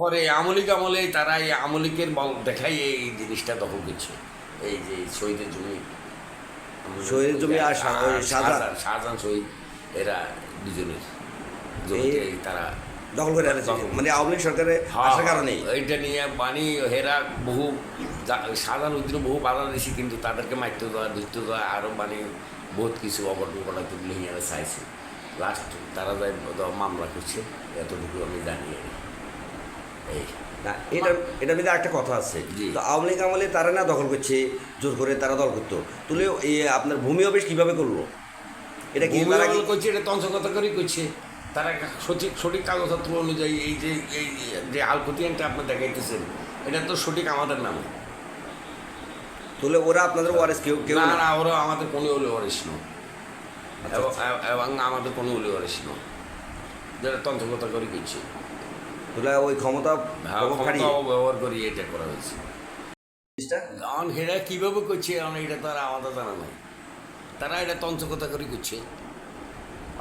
পরে আমলিক আমলে তারা এই আমলিকের বল দেখাই এই জিনিসটা দখল করছে। এই যে শহীদের জমি। শহীদের জমি আর শাহজাহান। শাহজাহান। শহীদ এরা দুজনের জমিতে তারা দখল করে আনেছে মানে আওয়ামী লীগ সরকারে হ্যাঁ, আসার কারণে এইটা নিয়ে বাণী হেরা বহু সাধারণ উদ্দিন বহু বাধা দিয়েছি কিন্তু তাদেরকে মারতে দেওয়া ধরতে দেওয়া আরও মানে বহুত কিছু অঘটন ঘটাতে লিহিয়ারে চাইছে। লাস্ট তারা যাই মামলা করছে এতটুকু আমি জানি। এই। না এটা এটা মধ্যে একটা কথা আছে। তো আওয়ামী লীগ আমলে তারা না দখল করছে জোর করে তারা দল করতো। তুলে এই আপনার ভূমি অফিস কীভাবে করল? এটা কি তারা কি করছে এটা তঞ্চকতা করেই করছে। তারা সঠিক সঠিক কাগজপত্র অনুযায়ী এই যে এই যে আলকুতিয়ানটা আপনি দেখাইতেছেন এটা তো সঠিক আমাদের নামে। তুলে ওরা আপনাদের ওয়ারেস কেউ কেউ না না? ওরা আমাদের কোনো হলে ওয়ারিস নয় এবং- আমাদের কোনো হলে ওয়ারিস নয় যেটা তন্ত্রকতা করে করছে। তুলে ওই ক্ষমতা হ্যাঁ, ব্যবহার করে এটা করা হয়েছে। হেরা কীভাবে করছে এটা তো আর আমাদের জানা নাই। তারা এটা তন্ত্রকতা করে করছে।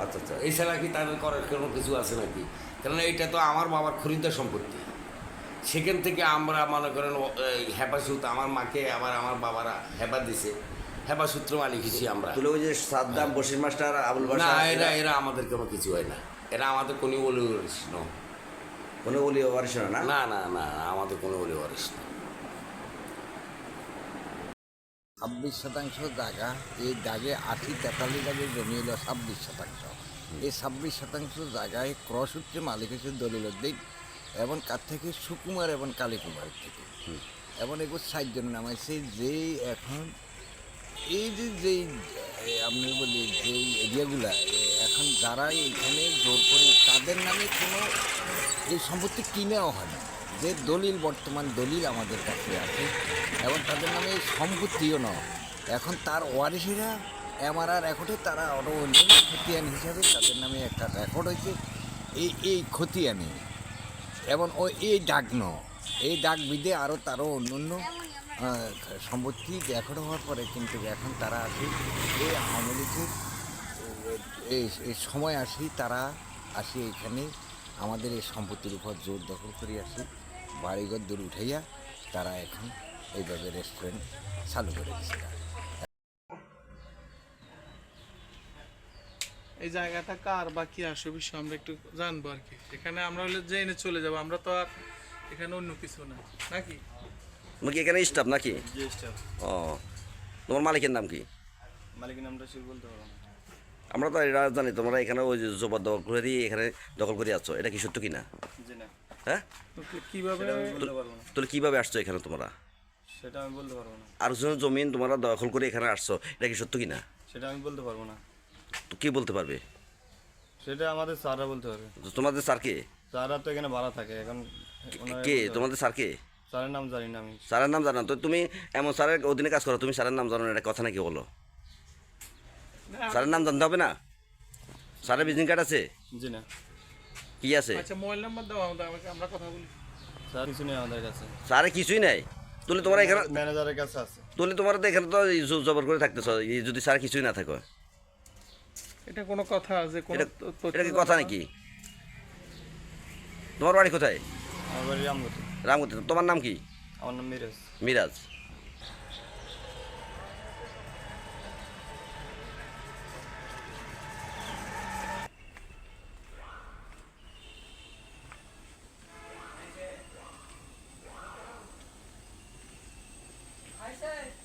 আচ্ছা আচ্ছা। এছাড়া কি তাদের করার কোনো কিছু আছে নাকি? কারণ এটা তো আমার বাবার খরিদ্দার সম্পত্তি। সেখান থেকে আমরা মনে করেন হেপাসুত আমার মাকে আবার আমার বাবারা হেপা দিছে। হেপা সূত্র মালিক হিসি আমরা। ওই যে সাদ্দাম বশির মাস্টার আবুল না এরা এরা আমাদের কোনো কিছু হয় না। এরা আমাদের কোনো বলে ওয়ারিস না। কোনো বলি ওয়ারিস না? না না না আমাদের কোনো বলে ওয়ারিস না। ছাব্বিশ শতাংশ জায়গা এই দাগে আশি তেতাল্লিশ দাগে জমি হলো ছাব্বিশ শতাংশ। এই ছাব্বিশ শতাংশ জায়গায় ক্রসূত্রে মালিক হচ্ছে দলিলুদ্দিন এবং কার থেকে সুকুমার এবং কালীকুমারের থেকে। এবং এগুলো ষাটজন নামাইছে যেই এখন এই যে যেই আপনি বলি যেই এরিয়াগুলা এখন যারা এখানে জোর করে তাদের নামে কোনো এই সম্পত্তি কিনেও হয় না। যে দলিল, বর্তমান দলিল আমাদের কাছে আছে, এবং তাদের নামে এই সম্পত্তিও নয় এখন তার ওয়ারিসেরা, এমআরআর রেকর্ডে তারা অন্যান্য খতিয়ান হিসাবে তাদের নামে একটা রেকর্ড হয়েছে। এই এই খতিয়ানে। এবং ও, এই ন এই ডাক বিদে আরও তারও অন্য অন্য সম্পত্তি রেকর্ড হওয়ার পরে কিন্তু এখন তারা আসে, এই আওয়ামী লীগের এই সময় আসি তারা আসি এখানে আমাদের এই সম্পত্তির উপর জোর দখল করে আসি। বাড়িঘর দূর উঠাইয়া তারা এখন এইভাবে রেস্টুরেন্ট চালু করে দিচ্ছে এই জায়গাটা কার বা কি আসে বিষয় আমরা একটু জানব আর কি। এখানে আমরা হলে জেনে চলে যাব। আমরা তো আর এখানে অন্য কিছু না। নাকি? তুমি কি এখানে স্টাফ নাকি? স্টাফ ও তোমার মালিকের নাম কি? মালিকের নামটা শিব বলতে পারব না আমরা তো এটা জানি তোমরা এখানে ওই যে জবর দখল করে দিয়ে এখানে দখল করে আছো এটা কি সত্য কি না। হ্যাঁ? কীভাবে পারব তাহলে কীভাবে আসছো এখানে তোমরা? সেটা আমি বলতে পারব না। আর জমিন তোমরা দখল করে এখানে আসছো এটা কি সত্য কি না সেটা আমি বলতে পারব না। তো কি বলতে পারবে? সেটা আমাদের স্যাররা বলতে হবে তো তোমাদের স্যার কে? স্যাররা তো এখানে ভাড়া থাকে এখন কে তোমাদের স্যার কে? স্যারের নাম জানি না আমি। স্যারের নাম জানো না। তো তুমি এমন স্যারের অধীনে কাজ করো তুমি স্যারের নাম জানো না এটা কথা নাকি বলো? স্যারের নাম জানতে হবে না? স্যারের ভিজিটিং কার্ড আছে? জি না। কি আছে? আচ্ছা মোবাইল নাম্বার দাও আমাদের আমাকে আমরা কথা বলি। স্যার কিছু নেই আমাদের কাছে। স্যারে কিছুই নাই। তুলে তোমরা এখানে ম্যানেজারের কাছে আছে। তুলে তোমরা তো এখানে তো জবর করে থাকতেছ যদি স্যার কিছুই না থাকো। এটা কোনো কথা যে কোনো এটা কি কথা নাকি? তোমার বাড়ি কোথায়? আমার বাড়ি রামগতি। রামগতি। তোমার নাম কি? আমার নাম মিরাজ। মিরাজ। sir.